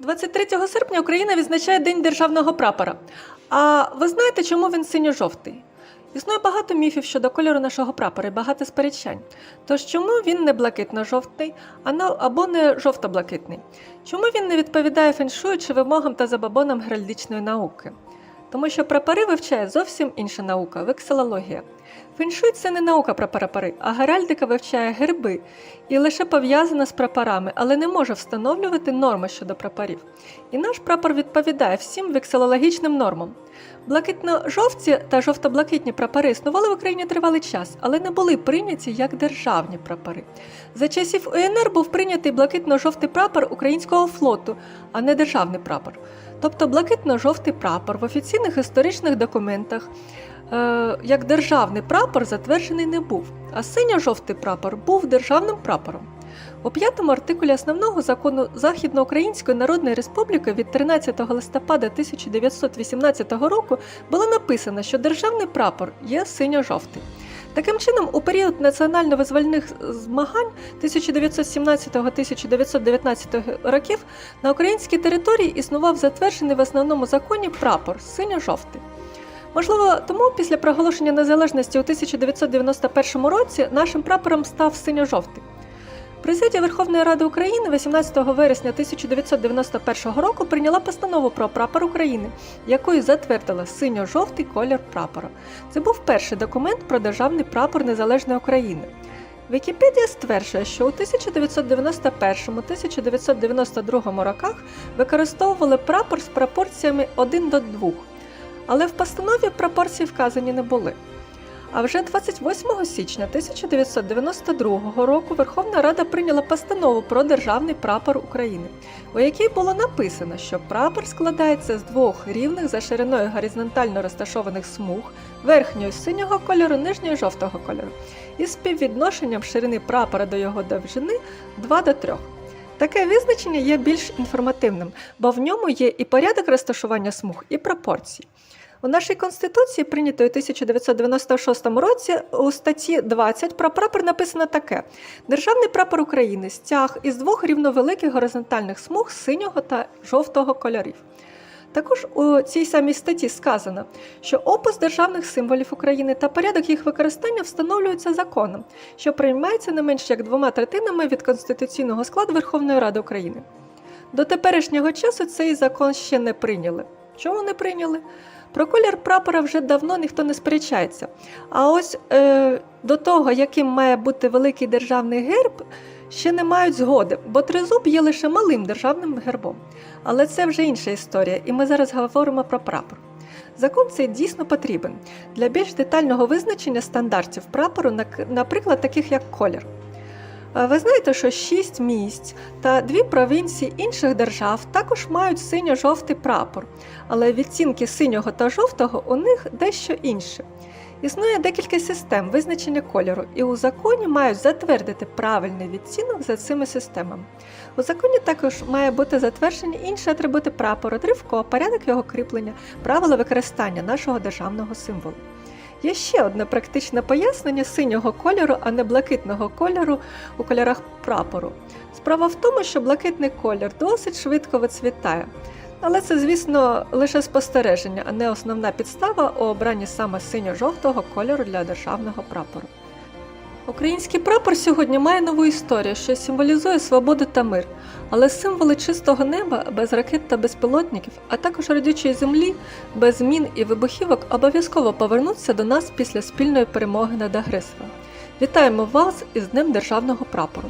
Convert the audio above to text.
23 серпня Україна відзначає День державного прапора. А ви знаєте, чому він синьо-жовтий? Існує багато міфів щодо кольору нашого прапора і багато сперечань. Тож чому він не блакитно-жовтий, або не жовто-блакитний? Чому він не відповідає феншую чи вимогам та забабонам геральдичної науки? Тому що прапори вивчає зовсім інша наука вексилологія. Феншуй це не наука про прапори, а геральдика вивчає герби і лише пов'язана з прапорами, але не може встановлювати норми щодо прапорів. І наш прапор відповідає всім вексилологічним нормам. Блакитно-жовті та жовто-блакитні прапори існували в Україні тривалий час, але не були прийняті як державні прапори. За часів УНР був прийнятий блакитно-жовтий прапор українського флоту, а не державний прапор. Тобто блакитно-жовтий прапор в офіційних історичних документах е, як державний прапор затверджений не був, а синьо-жовтий прапор був державним прапором. У п'ятому артикулі основного закону Західноукраїнської Народної Республіки від 13 листопада 1918 року було написано, що державний прапор є синьо-жовтий. Таким чином, у період національно-визвольних змагань 1917-1919 років на українській території існував затверджений в основному законі прапор синьо-жовтий. Можливо, тому після проголошення незалежності у 1991 році нашим прапором став синьо-жовтий. Президія Верховної Ради України 18 вересня 1991 року прийняла постанову про прапор України, якою затвердила синьо-жовтий колір прапора. Це був перший документ про державний прапор Незалежної України. Вікіпедія стверджує, що у 1991-1992 роках використовували прапор з пропорціями 1 до 2, але в постанові пропорції вказані не були. А вже 28 січня 1992 року Верховна Рада прийняла постанову про державний прапор України, у якій було написано, що прапор складається з двох рівних за шириною горизонтально розташованих смуг, верхньої синього кольору, нижньої жовтого кольору, із співвідношенням ширини прапора до його довжини 2 до 3. Таке визначення є більш інформативним, бо в ньому є і порядок розташування смуг, і пропорції. У нашій конституції, прийнятої у 1996 році, у статті 20 про прапор написано таке: Державний прапор України стяг із двох рівновеликих горизонтальних смуг синього та жовтого кольорів. Також у цій самій статті сказано, що опис державних символів України та порядок їх використання встановлюються законом, що приймається не менш як двома третинами від конституційного складу Верховної Ради України. До теперішнього часу цей закон ще не прийняли. Чому не прийняли? Про колір прапора вже давно ніхто не сперечається. А ось е, до того, яким має бути великий державний герб, ще не мають згоди, бо тризуб є лише малим державним гербом. Але це вже інша історія, і ми зараз говоримо про прапор. Закон цей дійсно потрібен для більш детального визначення стандартів прапору, наприклад, таких як колір. Ви знаєте, що шість місць та дві провінції інших держав також мають синьо-жовтий прапор, але відцінки синього та жовтого у них дещо інші. Існує декілька систем визначення кольору, і у законі мають затвердити правильний відцінок за цими системами. У законі також має бути затверджені інші атрибути прапору, дрівко, порядок його кріплення, правила використання нашого державного символу. Є ще одне практичне пояснення синього кольору, а не блакитного кольору у кольорах прапору. Справа в тому, що блакитний колір досить швидко вицвітає. Але це, звісно, лише спостереження, а не основна підстава у обранні саме синьо-жовтого кольору для державного прапору. Український прапор сьогодні має нову історію, що символізує свободу та мир, але символи чистого неба без ракет та безпілотників, а також родючої землі, без мін і вибухівок обов'язково повернуться до нас після спільної перемоги над агресором. Вітаємо вас із Днем Державного прапору!